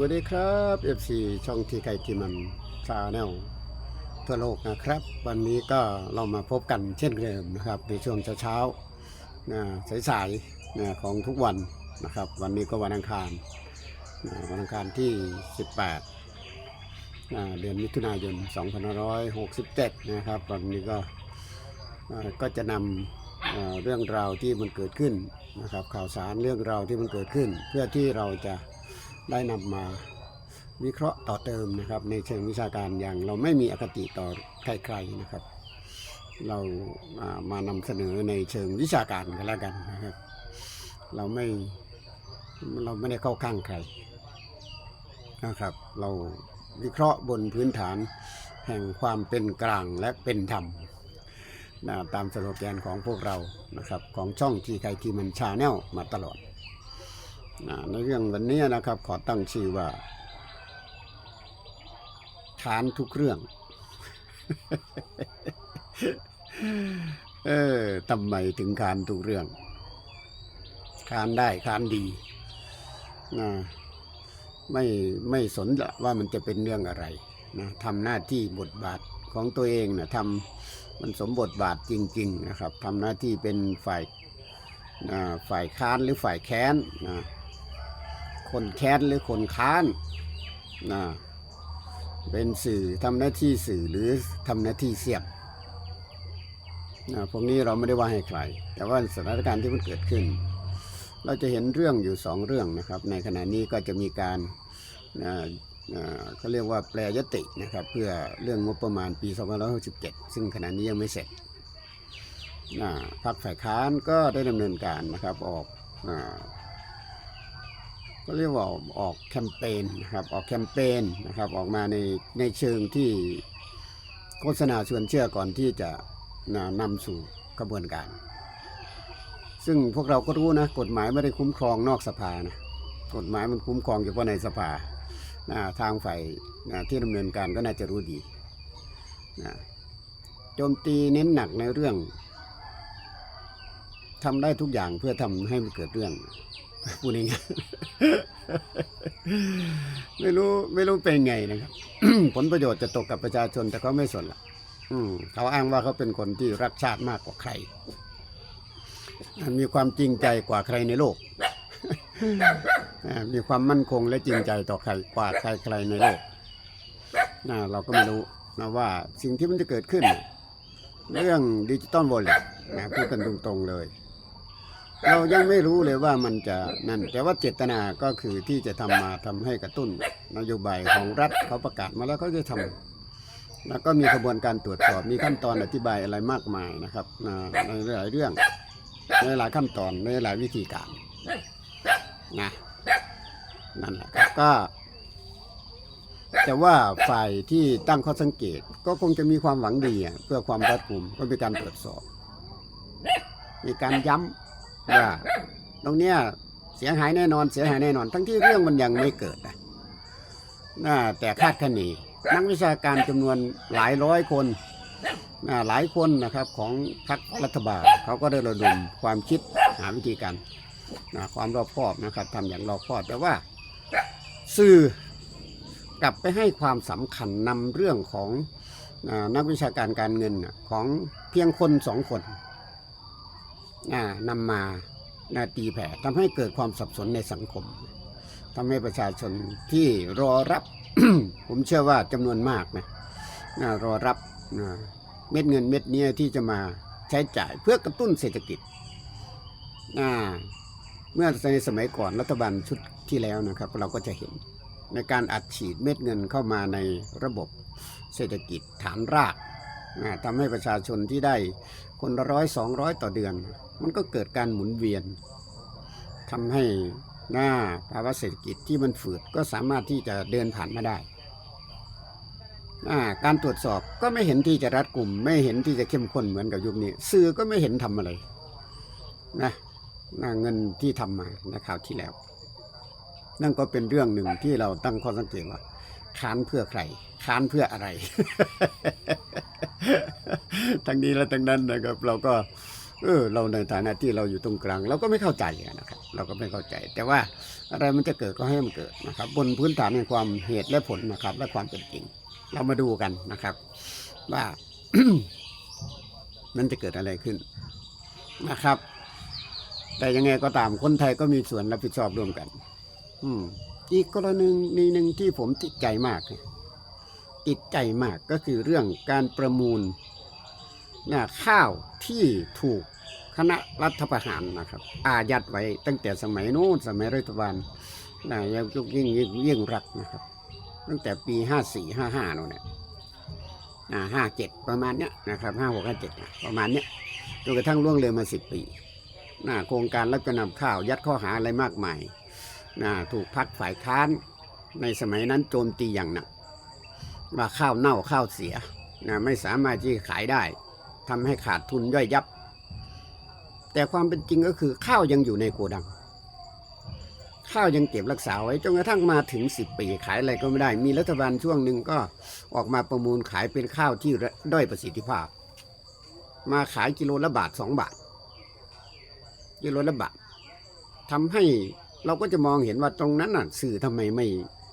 วัสดีครับ FC ช่องทีไกทีมันชาแนลทั่วโลกนะครับ วันนี้ก็เรามาพบกันเช่นเดิมนะครับ ในช่วงเช้าๆนะสายๆนะของทุกวันนะครับ วันนี้ก็วันอังคารนะวันอังคารที่ 18นะเดือนมิถุนายน 2567 นะครับ วันนี้ก็ก็จะนำเรื่องราวที่มันเกิดขึ้นนะครับ ข่าวสารเรื่องราวที่มันเกิดขึ้น เพื่อที่เราจะ ได้นำมาวิเคราะห์ต่อเติมนะครับ ในเชิงวิชาการอย่างเราไม่มีอคติต่อใครๆนะครับ เรามานำเสนอในเชิงวิชาการกันแล้วกันนะครับ เราไม่เราไม่ได้เข้าข้างใครนะครับ เราวิเคราะห์บนพื้นฐานแห่งความเป็นกลางและเป็นธรรมนะตามสโลแกนของพวกเรานะครับ ของช่องทีใครทีมันชาแนลมาตลอด ในเรื่องวันนี้นะครับ ขอตั้งชื่อว่า ทานทุกเรื่อง เออทำไมถึงคานทุกเรื่อง คานได้คานดีนะไม่ไม่สนละว่ามันจะเป็นเรื่องอะไรนะทำหน้าที่บทบาทของตัวเองนะทำมันสมบทบาทจริง ๆ นะครับทำหน้าที่เป็นฝ่ายฝ่ายค้านหรือฝ่ายแค้นนะ คนแค้นหรือคนค้านนะเป็นสื่อทำหน้าที่สื่อหรือทำหน้าที่เสียบนะพวกนี้เราไม่ได้ว่าให้ใคร แต่ว่าสถานการณ์ที่มันเกิดขึ้น เราจะเห็นเรื่องอยู่สองเรื่องนะครับ ในขณะนี้ก็จะมีการอ่าอ่าเขาเรียกว่าแปลยตินะครับ เพื่อเรื่องงบประมาณปี 2567 ซึ่งขณะนี้ยังไม่เสร็จพรรคฝ่ายค้านก็ได้ดำเนินการนะครับออก ก็เรียกว่าออกแคมเปญนะครับออกแคมเปญนะครับออกมาในในเชิงที่โฆษณาชวนเชื่อก่อนที่จะนำสู่กระบวนการ ซึ่งพวกเราก็รู้นะกฎหมายไม่ได้คุ้มครองนอกสภานะกฎหมายมันคุ้มครองเฉพาะในสภานะทางฝ่ายที่ดำเนินการก็น่าจะรู้ดีนะโจมตีเน้นหนักในเรื่องทำได้ทุกอย่างเพื่อทำให้มันเกิดเรื่อง พูดง่ายๆไม่รู้ไม่รู้เป็นไงนะครับ ผลประโยชน์จะตกกับประชาชนแต่เขาไม่สนละอืมเขาอ้างว่าเขาเป็นคนที่รักชาติมากกว่าใคร มีความจริงใจกว่าใครในโลก มีความมั่นคงและจริงใจต่อใครกว่าใครใครในโลกนะเราก็ไม่รู้นะว่าสิ่งที่มันจะเกิดขึ้น เรื่องดิจิตอลวอลเล็ตนะพูดกันตรงๆเลย เรายังไม่รู้เลยว่ามันจะนั่น แต่ว่าเจตนาก็คือที่จะทำมาทำให้กระตุ้น นโยบายของรัฐเขาประกาศมาแล้วเขาจะทำแล้วก็มีกระบวนการตรวจสอบมีขั้นตอนอธิบายอะไรมากมายนะครับในหลายเรื่อง ในหลายขั้นตอนในหลายวิธีการนะนั่นแหละครับก็แต่ว่าฝ่ายที่ตั้งข้อสังเกตก็คงจะมีความหวังดีเพื่อความรัดกุมก็มีการตรวจสอบ มีการย้ำ ว่าตรงเนี้ยเสียหายแน่นอนเสียหายแน่นอน ทั้งที่เรื่องมันยังไม่เกิดนะน่าแต่คาดคะเนนักวิชาการจำนวนหลายร้อยคนนะหลายคนนะครับของพรรครัฐบาลเขาก็ได้ระดมความคิดหาวิธีการนะความรอบคอบนะครับทำอย่างรอบคอบแต่ว่าสื่อกลับไปให้ความสำคัญนำเรื่องของนักวิชาการการเงินของเพียงคนสองคน นำมานาตีแผ่ทำให้เกิดความสับสนในสังคมทำให้ประชาชนที่รอรับ ผมเชื่อว่าจำนวนมากนะนะรอรับนะเม็ดเงินเม็ดเนี้ยที่จะมาใช้จ่ายเพื่อกระตุ้นเศรษฐกิจเมื่อในสมัยก่อนรัฐบาลชุดที่แล้วนะครับ เราก็จะเห็นในการอัดฉีดเม็ดเงินเข้ามาในระบบเศรษฐกิจฐานราก ทำให้ประชาชนที่ได้คนละร้อยสองร้อยต่อเดือน มันก็เกิดการหมุนเวียนทำให้หน้าภาวะเศรษฐกิจที่มันฝืดก็สามารถที่จะเดินผ่านมาได้าการตรวจสอบก็ไม่เห็นที่จะรัดกลุ่ม ไม่เห็นที่จะเข้มข้นเหมือนกับยุคนี้ สื่อก็ไม่เห็นทำอะไรนะนะเงินที่ทำมาในข่าวที่แล้ว นั่นก็เป็นเรื่องหนึ่งที่เราตั้งข้อสังเกตว่าค้านเพื่อใคร ค้านเพื่ออะไร ทั้งนี้และทั้งนั้นนะครับ เราก็เออเราในฐานะที่เราอยู่ตรงกลาง เราก็ไม่เข้าใจนะครับ เราก็ไม่เข้าใจ แต่ว่าอะไรมันจะเกิดก็ให้มันเกิดนะครับ บนพื้นฐานแห่งความเหตุและผลนะครับ และความเป็นจริง เรามาดูกันนะครับ ว่ามันจะเกิดอะไรขึ้นนะครับ แต่ยังไงก็ตามคนไทยก็มีส่วนรับผิดชอบร่วมกัน อืมอีกกรณีหนึ่งที่ผมติดใจมาก ติดใจมากก็คือเรื่องการประมูลนะข้าวที่ถูกคณะรัฐประหารนะครับ อายัดไว้ตั้งแต่สมัยโน้นสมัยรัฐบาลนะยังยุคยิ่งยิ่งยิ่งรักนะครับ ตั้งแต่ปีห้าสี่ห้าห้าโน่นเนี่ยห้าเจ็ดประมาณเนี้ยนะครับห้าหกห้าเจ็ดประมาณเนี้ยจนกระทั่งล่วงเลยมาสิบปีนะโครงการรับจำนำข้าวยัดข้อหาอะไรมากมายนะถูกพักฝ่ายค้านในสมัยนั้นโจมตีอย่างหนัก ว่าข้าวเน่าข้าวเสียนะไม่สามารถที่ขายได้ทำให้ขาดทุนย่อยยับ แต่ความเป็นจริงก็คือข้าวยังอยู่ในโกดัง ข้าวยังเก็บรักษาไว้จนกระทั่งมาถึง 10 ปีขายอะไรก็ไม่ได้ มีรัฐบาลช่วงหนึ่งก็ออกมาประมูลขายเป็นข้าวที่ด้อยประสิทธิภาพ มาขายกิโลละบาทสองบาทกิโลละบาททำให้เราก็จะมองเห็นว่าตรงนั้นน่ะสื่อทำไมไม่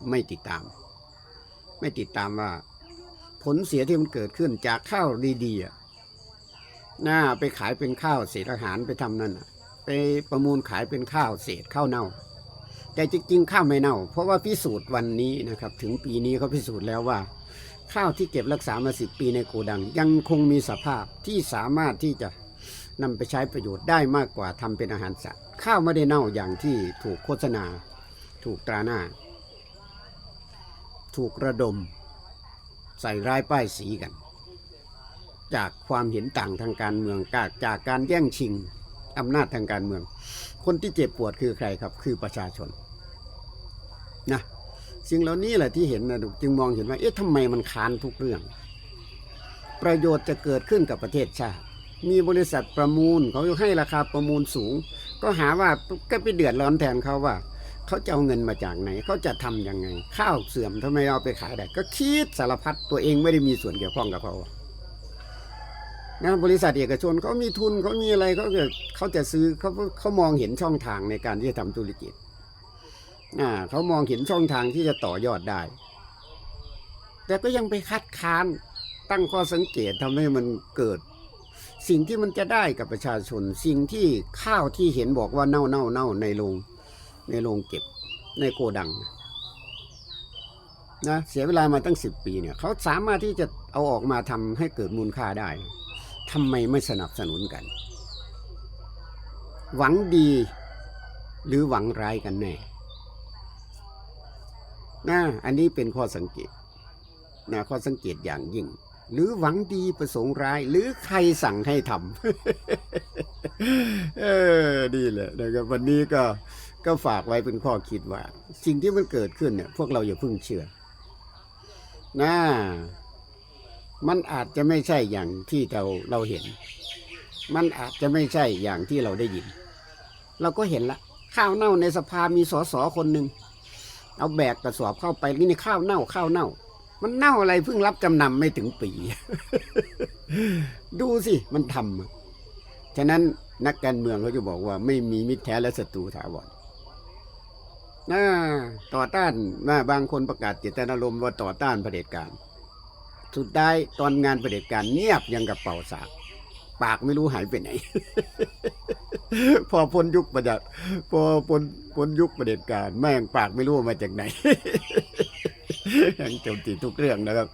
ไม่ติดตาม ไม่ติดตามว่า ผลเสียที่มันเกิดขึ้นจากข้าวดีๆน่าไปขายเป็นข้าวเศษอาหารไปทำนั่นไปประมูลขายเป็นข้าวเศษข้าวเน่า แต่จริงๆข้าวไม่เน่า เพราะว่าพิสูจน์วันนี้นะครับ ถึงปีนี้เขาพิสูจน์แล้วว่า ข้าวที่เก็บรักษามาสิบปีในโกดัง ยังคงมีสภาพที่สามารถที่จะนำไปใช้ประโยชน์ได้มากกว่าทำเป็นอาหารสัตว์ข้าวไม่ได้เน่าอย่างที่ถูกโฆษณาถูกตราหน้า ถูกระดม ใส่ร้ายป้ายสีกัน จากความเห็นต่างทางการเมืองจากจากการแย่งชิงอำนาจทางการเมือง คนที่เจ็บปวดคือใครครับ คือประชาชนนะสิ่งเหล่านี้แหละที่เห็นนะจึงมองเห็นว่าเอ๊ะทำไมมันค้านทุกเรื่อง ประโยชน์จะเกิดขึ้นกับประเทศชาติ มีบริษัทประมูลเขาให้ราคาประมูลสูง ก็หาว่าก็ไปเดือดร้อนแทนเขาว่า เขาจะเอาเงินมาจากไหน เขาจะทำยังไง ข้าวเสื่อมทำไมเอาไปขายได้ ก็คิดสารพัดตัวเองไม่ได้มีส่วนเกี่ยวข้องกับเขานะบริษัทเอกชนเขามีทุนเขามีอะไรเขาจะเขาจะซื้อเขาเขามองเห็นช่องทางในการที่จะทำธุรกิจอ่าเขามองเห็นช่องทางที่จะต่อยอดได้ แต่ก็ยังไปคัดค้านตั้งข้อสังเกตทำให้มันเกิด สิ่งที่มันจะได้กับประชาชน สิ่งที่ข้าวที่เห็นบอกว่าเน่าเน่าเน่าในโรง ในโรงเก็บในโกดังนะเสียเวลามาตั้งสิบปีเนี่ยเขาสามารถที่จะเอาออกมาทำให้เกิดมูลค่าได้ทำไมไม่สนับสนุนกัน หวังดีหรือหวังร้ายกันแน่นะอันนี้เป็นข้อสังเกตนะข้อสังเกตอย่างยิ่ง หรือหวังดีประสงค์ร้าย หรือใครสั่งให้ทำเออดีแหละนะครับวันนี้ก็ ก็ฝากไว้เป็นข้อคิดว่า สิ่งที่มันเกิดขึ้นเนี่ย พวกเราอย่าพิ่งเชื่อนะมันอาจจะไม่ใช่อย่างที่เราเราเห็น มันอาจจะไม่ใช่อย่างที่เราได้ยิน เราก็เห็นละ ข้าวเน่าในสภามีสสคนหนึ่งเอาแบกกระสอบเข้าไปนี่ในข้าวเน่าข้าวเน่า มันเน่าอะไรเพิ่งรับจำนำไม่ถึงปี ดูสิมันทำฉะนั้นนักการเมืองเขาจะบอกว่าไม่มีมิตรแท้และศัตรูถาวร นะต่อต้านมาบางคนประกาศเจตนารมณ์ว่าต่อต้านเผด็จการ สุดท้ายตอนงานเผด็จการเงียบยังกับเป่าสากปากไม่รู้หายไปไหน พอพ้นยุคประจัดพอพ้นพ้นยุคประเผด็จการ แม่งปากไม่รู้มาจากไหนยังโจมตีทุกเรื่องนะครับ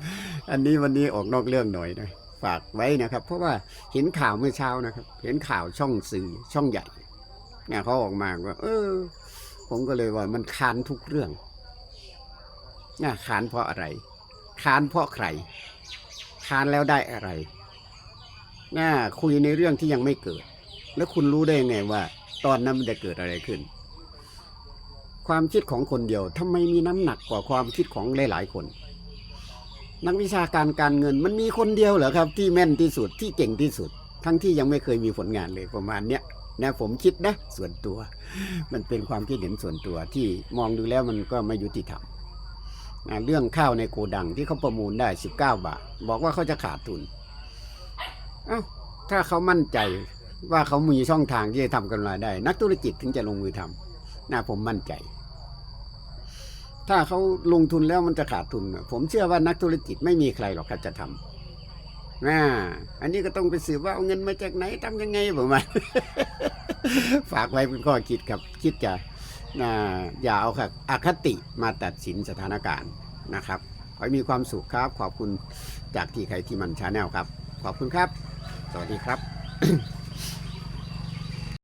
อันนี้วันนี้ออกนอกเรื่องหน่อยนะฝากไว้นะครับ เพราะว่าเห็นข่าวเมื่อเช้านะครับ เห็นข่าวช่องสื่อช่องใหญ่เนี่ยเขาออกมาว่า เออ ผมก็เลยว่ามันคานทุกเรื่องนะคานเพราะอะไรคานเพราะใครคานแล้วได้อะไรน่าคุยในเรื่องที่ยังไม่เกิด แล้วคุณรู้ได้ยังไงว่า ตอนนั้นมันจะเกิดอะไรขึ้น ความคิดของคนเดียวทำไมมีน้ำหนักกว่าความคิดของหลาย ๆ คน นักวิชาการการเงินมันมีคนเดียวเหรอครับ ที่แม่นที่สุดที่เก่งที่สุด ทั้งที่ยังไม่เคยมีผลงานเลยประมาณเนี้ย นะผมคิดนะ ส่วนตัว มันเป็นความคิดเห็นส่วนตัวที่มองดูแล้วมันก็ไม่ยุติธรรมนะเรื่องข้าวในโกดังที่เขาประมูลได้ 19 บาท บอกว่าเขาจะขาดทุนเอ้าถ้าเขามั่นใจว่าเขามีช่องทางที่จะทำกำไรได้ นักธุรกิจถึงจะลงมือทำนะผมมั่นใจ ถ้าเขาลงทุนแล้วมันจะขาดทุน ผมเชื่อว่านักธุรกิจไม่มีใครหรอกครับจะทำ นะอันนี้ก็ต้องไปสืบว่าเอาเงินมาจากไหนทำยังไงผมว่าฝากไว้เป็นข้อคิดครับคิดจะนะอย่าเอาค่ะอคติมาตัดสินสถานการณ์นะครับ ขอให้มีความสุขครับ ขอบคุณจากที่ใครที่มันชาแนลครับ ขอบคุณครับ สวัสดีครับ